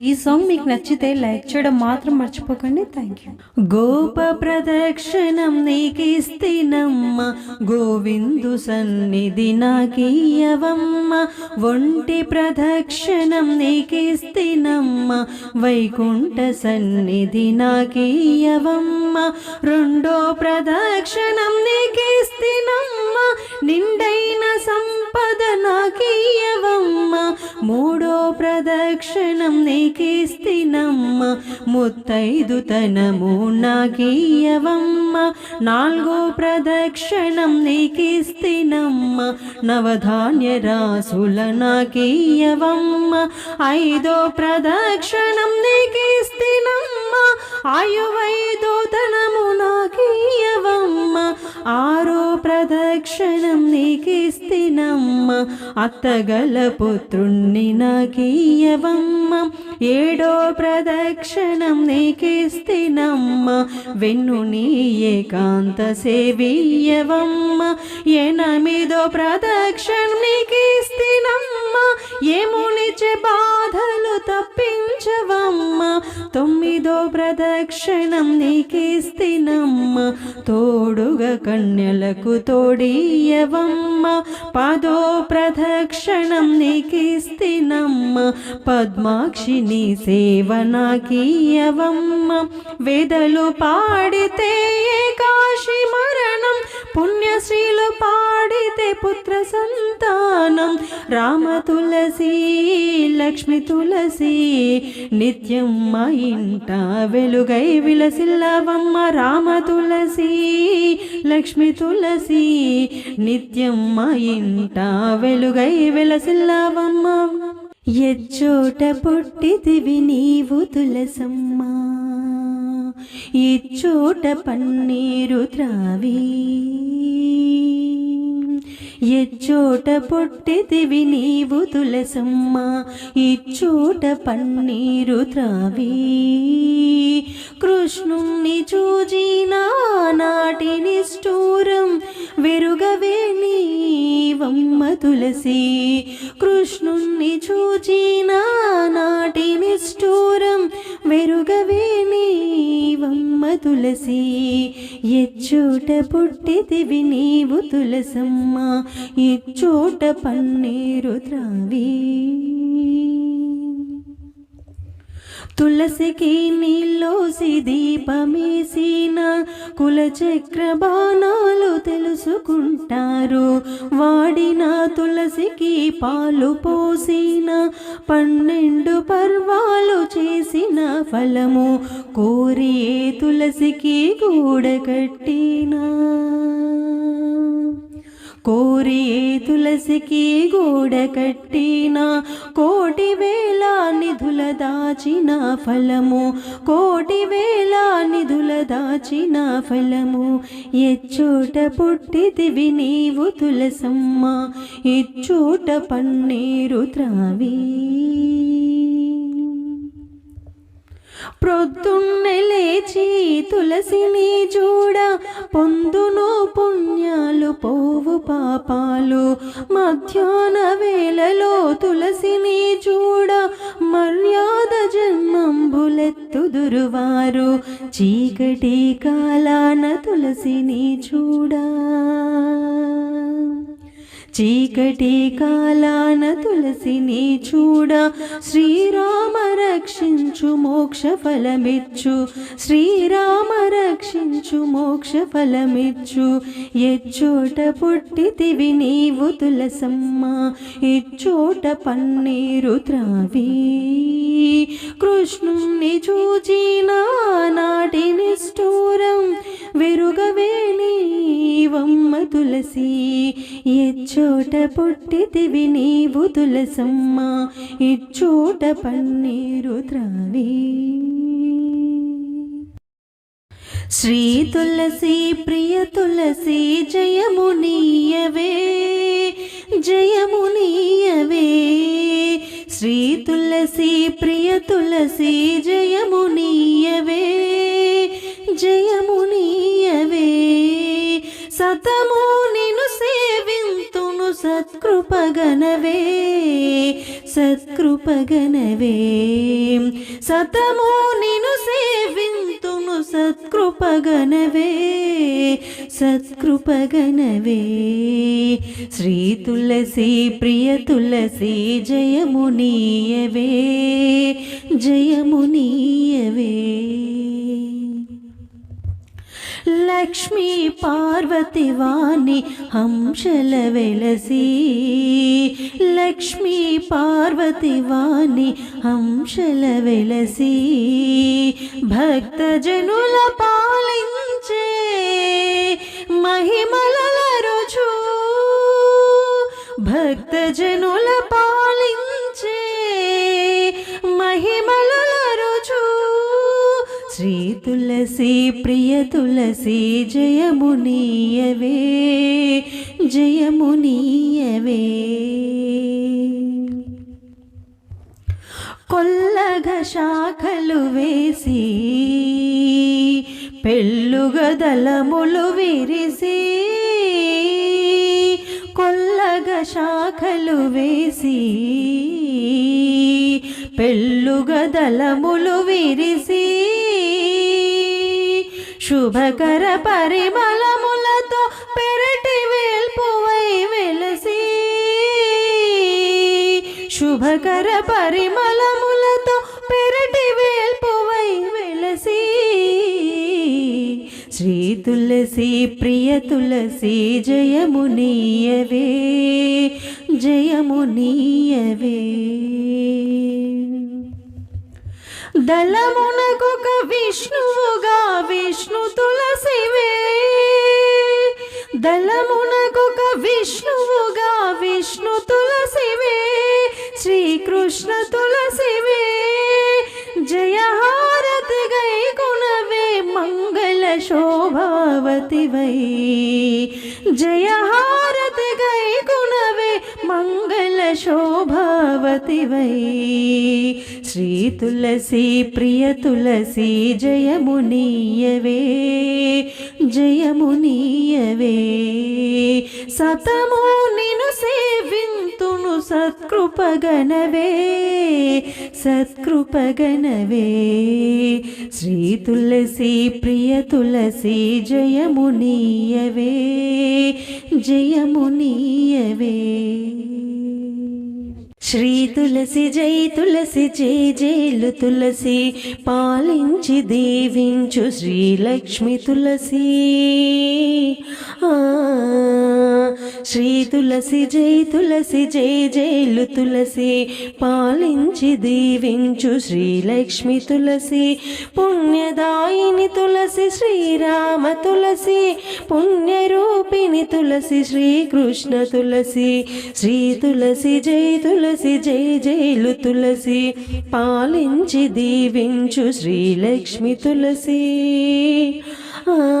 ఈ సాంగ్ మీకు నచ్చితే లైక్ చేయడం మాత్రం మర్చిపోకండి. థ్యాంక్ యూ గోప ప్రదక్షిణం నీకిస్తినమ్మ గోవిందు సన్నిధి నాకీయవమ్మ ఒంటి ప్రదక్షిణం నీకిస్తినమ్మ వైకుంఠ సన్నిధి నాకీయవమ్మ రెండో ప్రదక్షిణం నీకిస్తినమ్మ నిండైన సంపద నాకీయవమ్మ మూడు ప్రదక్షిణం నీకిస్తినమ్మ. ముత్తైదు తనము నాకీయవమ్మ నాలుగో ప్రదక్షిణం నీకిస్తినమ్మ. నవధాన్య రాసుల నాకీయవమ్మ ఐదో ప్రదక్షిణం నీకిస్తినమ్మ. ఆయువై ప్రదక్షిణం నీకిస్తినమ్మ అత్తగల పుత్రుణ్ణి నాకీయవమ్మ ఏడో ప్రదక్షిణం నీకిస్తినమ్మ వెన్ను నీ ఏకాంత సేవీయవమ్మ ఎనమిదో ప్రదక్షిణం నీకిస్తినమ్మ ఏమునిచే బాధలు తప్పించవమ్మ. తొమ్మిదో ప్రదక్షిణం నీకిస్తినమ్మ తోడుగా కన్యలకు తోడీయవమ్మ. పదో ప్రదక్షిణం నీకిస్తినమ్మ. పద్మాక్షిని సేవ నాకీయవమ్మ. వేదలు పాడితే కాశీ పుణ్యశ్రీలు పాడితే పుత్ర సంతానం. రామ తులసి లక్ష్మి తులసి నిత్యం మా ఇంట వెలుగై విలసిల్లవమ్మ. రామ తులసి లక్ష్మి తులసి నిత్యం మా ఇంట వెలుగై విలసిల్లవమ్మ. ఎచ్చోట పుట్టిదివి నీవు తులసమ్మా. ఇచ్చోట పన్నీరు త్రావి. ఎచ్చోట పొట్టెదివి నీవు తులసమ్మ ఇచ్చోట పన్నీరు త్రావి. కృష్ణుణ్ణి చూచిన నాటి నిష్ఠూరం వెరుగవే నీవమ్మ తులసి. కృష్ణుణ్ణి చూచిన తులసి ఎచ్చోట పుట్టితివి నీవు తులసమ్మ ఎచ్చోట పన్నీరు త్రావి. తులసికి నీళ్ళోసి దీపమేసిన కులచక్ర బాణాలు తెలుసుకుంటారు. వాడిన తులసికి పాలు పోసిన పన్నెండు పర్వాలు చేసిన ఫలము కోరి తులసికి గూడ కట్టినా. కోరి తులసికి గూడ కట్టిన కోటి వేల నిధుల దాచిన ఫలము కోటి వేల నిధుల దాచిన ఫలము. ఎచ్చోట పుట్టిదివి నీవు తులసమ్మ ఇచ్చోట పన్నీరు త్రావీ. ప్రొద్దున్నే లేచి తులసిని చూడ పొందును పుణ్యాలు పోవు పాపాలు. మధ్యాహ్న వేళలో తులసిని చూడ మర్యాద జన్మంబులెత్తుదురువారు చీకటి కాలాన తులసిని చూడా. చీకటి కాలాన తులసిని చూడ శ్రీరామ రక్షించు మోక్ష ఫలమిచ్చు. శ్రీరామ రక్షించు మోక్ష ఫలమిచ్చు. ఎచ్చోట పుట్టితివి నీవు తులసమ్మ ఇచ్చోట పన్నీరు త్రావి. కృష్ణుణ్ణి చూచిన నాటి నిష్ఠూరం వెరుగవే వమ్మ తులసి. ఇచ్చోట పుట్టితివి నీవు తులసమ్మ ఇచ్చోట పన్నీరు త్రావి. శ్రీ తులసి ప్రియ తులసి జయమునీయవే జయమునీయవే శ్రీ తులసి ప్రియ తులసి జయమునీయవే నిను సేవింతును సత్కృపగనవే సతము నిను సేవింతును సత్కృపగనవే సత్కృపగనవే శ్రీ తులసి ప్రియ తులసి జయమునీయవే జయమునీయవే లక్ష్మీ పార్వతి వాణి హంసల వెలసి. లక్ష్మీ పార్వతి వాణి హంసల వెలసి. భక్తజనుల పాలించే మహిమల రుచు భక్తజనుల తులసి ప్రియ తులసి జయమునీయవే జయమునీయవే కొల్లగ శాఖలు వేసి పెళ్ళుగదలములు విరిసి కొల్లగ శాఖలు వేసి పెళ్ళుగదలములు విరిసి శుభకర పరిమళములతో పెరటి వేల్పువై వెలసి. శుభకర పరిమళములతో పెరటి వేల్పువై వెలసి. శ్రీ తులసి ప్రియ తులసి జయమునీయవే జయమునీయవే. దళమునకొక విష్ణువుగా విష్ణు తులసివే దళమునకొక విష్ణువుగా విష్ణు తులసివే శ్రీకృష్ణ తులసివే జయహారతి గై గుణవే మంగళ శోభావతి వై జయహారతి శోభావతి శ్రీ తులసి ప్రియ తులసి జయమునీయవే జయమునీయవే. సతము నిను సేవింతును సత్కృపగణవే సత్కృపగణవే శ్రీ తులసి ప్రియ తులసి జయమునీయవే జయమునీయవే. శ్రీ తులసి జై తులసి జై జైలు తులసి పాలించి దీవించు శ్రీలక్ష్మి తులసి. ఆ, శ్రీ తులసి జై తులసి జై జైలు తులసి. పాలించి దీవించు శ్రీలక్ష్మి తులసి. పుణ్యదాయిని తులసి శ్రీరామ తులసి. పుణ్యరూపిణి తులసి శ్రీకృష్ణ తులసి. శ్రీ తులసి జై తులసి జై జైలు తులసి. పాలించి దీవించు శ్రీలక్ష్మి తులసి. ఆ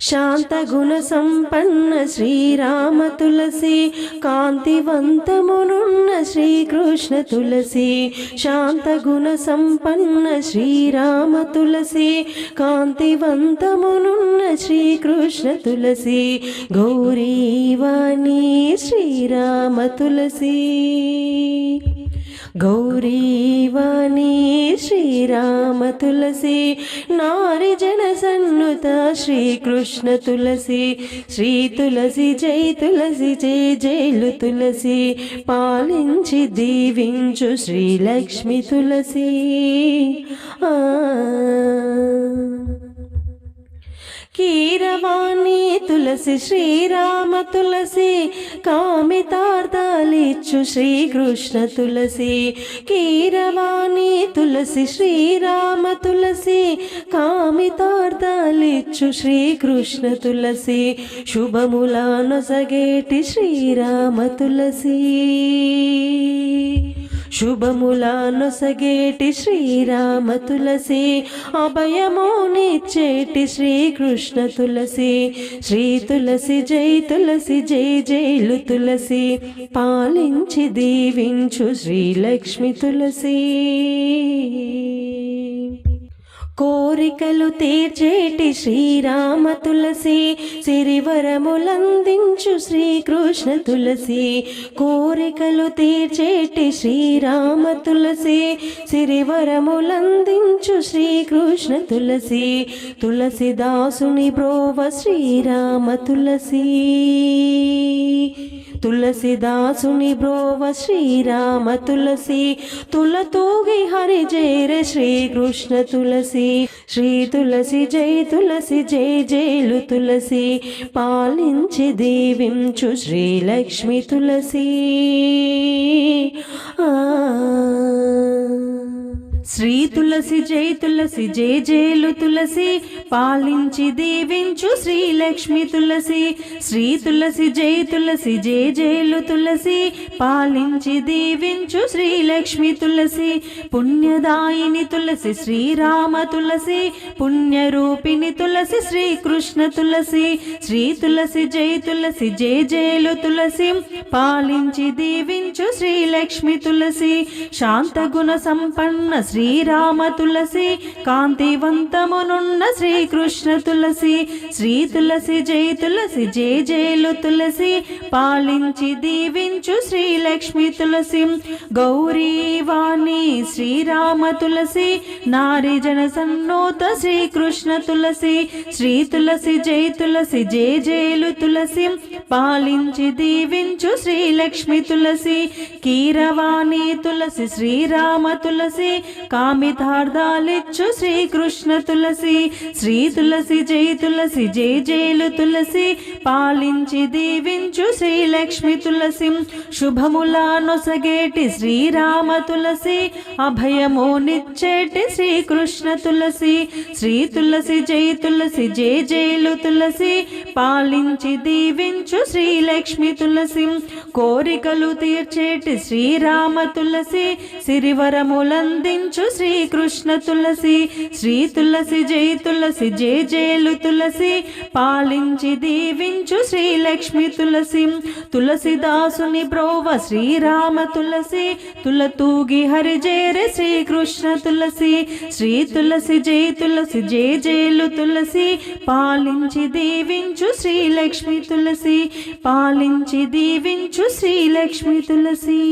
శాంతగుణ సంపన్న శ్రీరామ తులసి కాంతివంతమునున్న శ్రీకృష్ణ తులసి శాంతగుణ సంపన్న శ్రీరామ తులసి కాంతివంతమునున్న శ్రీకృష్ణ తులసి గౌరీవాణి శ్రీరామ తులసి. గౌరీవాణి శ్రీరామ తులసి నారి జన సన్నుత శ్రీకృష్ణ తులసి శ్రీ తులసి జై తులసి జై జైలు తులసి పాలించి దీవించు శ్రీలక్ష్మి తులసి. ఆ కీరవాణి తులసి శ్రీరామ తులసి కామితార్థాలిచ్చు శ్రీకృష్ణ తులసి. కీరవాణి తులసి శ్రీరామ తులసి కామితార్థాలిచ్చు శ్రీకృష్ణ తులసి. శుభములానొసగేటి శ్రీరామ తులసి. శుభములానొసగేటి శ్రీరామ తులసి అభయమునిచ్చేటి శ్రీకృష్ణ తులసి శ్రీ తులసి జై తులసి జై జైలు తులసి పాలించి దీవించు శ్రీలక్ష్మి తులసి. కోరికలు తీర్చేటి శ్రీరామ తులసి సిరివరములందించు శ్రీకృష్ణ తులసి. కోరికలు తీర్చేటి శ్రీరామ తులసి సిరివరములందించు శ్రీకృష్ణ తులసి. తులసిదాసుని బ్రోవ శ్రీరామ తులసి. తులసిదాసుని బ్రోవ శ్రీరామ తులసి. తులతూగి హరి జైర శ్రీకృష్ణ తులసి. శ్రీ తులసి జై తులసి జై జైలు తులసి. పాలించి దీవించు శ్రీలక్ష్మి తులసి. ఆ శ్రీ తులసి జై తులసి జై జేలు తులసి పాలించి దీవించు శ్రీలక్ష్మి తులసి. శ్రీ తులసి జై తులసి జై జేలు తులసి పాలించి దీవించు శ్రీలక్ష్మి తులసి. పుణ్యదాయిని తులసి శ్రీరామ తులసి పుణ్యరూపిణి తులసి శ్రీకృష్ణ తులసి. శ్రీ తులసి జై తులసి జై జేలు తులసి పాలించి దీవించు శ్రీలక్ష్మి తులసి. శాంతగుణ సంపన్న శ్రీరామ తులసి కాంతివంతమునున్న శ్రీకృష్ణ తులసి శ్రీ తులసి జై తులసి జై జైలు తులసి పాలించి దీవించు శ్రీలక్ష్మి తులసి. గౌరీవాణి శ్రీరామ తులసి నారిజన సన్నోత శ్రీకృష్ణ తులసి శ్రీ తులసి జై తులసి జై జైలు తులసి. పాలించి దీవించు శ్రీలక్ష్మి తులసి కీరవాణి తులసి శ్రీరామ తులసి కామితార్థాలిచ్చు శ్రీకృష్ణ తులసి శ్రీ తులసి జై తులసి జై జైలు తులసి పాలించి దీవించు శ్రీలక్ష్మి తులసి శుభముల నొసగేటి శ్రీరామ తులసి అభయము నిచ్చేటి శ్రీకృష్ణ తులసి శ్రీ తులసి జై తులసి జై జైలు తులసి పాలించి దీవించు శ్రీలక్ష్మి తులసి. కోరికలు తీర్చేటి శ్రీరామ తులసి. సిరివరములందించు శ్రీకృష్ణ తులసి. శ్రీ తులసి జై తులసి జై జైలు తులసి. పాలించి దీవించు శ్రీలక్ష్మి తులసి. తులసిదాసుని బ్రోవ శ్రీరామ తులసి. తులతూగి హరిజేర శ్రీకృష్ణ తులసి. శ్రీ తులసి జై తులసి జై జైలు తులసి. పాలించి దీవించు శ్రీలక్ష్మి తులసి. పాలించి దీవించు శ్రీలక్ష్మి తులసి.